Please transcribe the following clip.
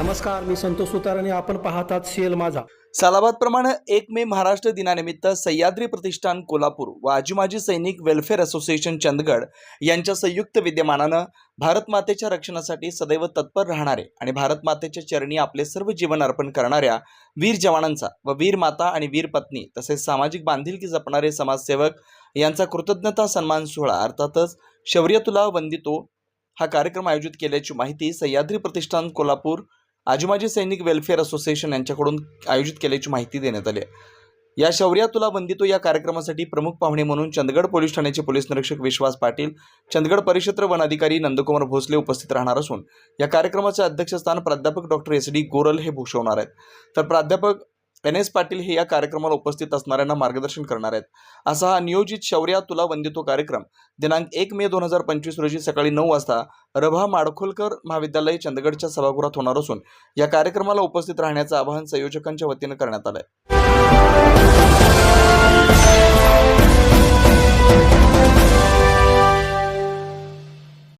नमस्कार मी संतोष सुतार आणि आपण पाहतात सीएल माझा. सालाबाद प्रमाणे एक मे महाराष्ट्र दिनानिमित्त सह्याद्री प्रतिष्ठान कोल्हापूर व आजीमाजी सैनिक वेलफेअर असोसिएशन चंदगड यांच्या संयुक्त विद्यमानानं भारत मातेच्या रक्षणासाठी सदैव तत्पर राहणारे आणि भारत मातेच्या चरणी आपले सर्व जीवन अर्पण करणाऱ्या वीर जवानांचा व वीर माता आणि वीर पत्नी तसेच सामाजिक बांधिलकी जपणारे समाजसेवक यांचा कृतज्ञता सन्मान सोहळा अर्थातच शौर्य तुला वंदितो हा कार्यक्रम आयोजित केल्याची माहिती सह्याद्री प्रतिष्ठान कोल्हापूर आजीमाजी सैनिक वेलफेअर असोसिएशन यांच्याकडून आयोजित केल्याची माहिती देण्यात आली आहे. या शौर्या तुला बंदितो या कार्यक्रमासाठी प्रमुख पाहुणे म्हणून चंदगड पोलीस ठाण्याचे पोलीस निरीक्षक विश्वास पाटील चंदगड परिक्षेत्र वनाधिकारी नंदकुमार भोसले उपस्थित राहणार असून या कार्यक्रमाचे अध्यक्षस्थान प्राध्यापक डॉक्टर एस डी गोरल हे भूषवणार आहेत तर प्राध्यापक एन एस पाटील हे या कार्यक्रमाला उपस्थित असणाऱ्यांना मार्गदर्शन करणार आहेत. असा हा नियोजित शौर्या तुला वंदितो कार्यक्रम. दिनांक एक मे दोन हजार पंचवीस रोजी सकाळी नऊ वाजता रभा माडखोलकर महाविद्यालय चंदगडच्या सभागृहात होणार असून या कार्यक्रमाला उपस्थित राहण्याचं आवाहन संयोजकांच्या वतीनं करण्यात आलंय.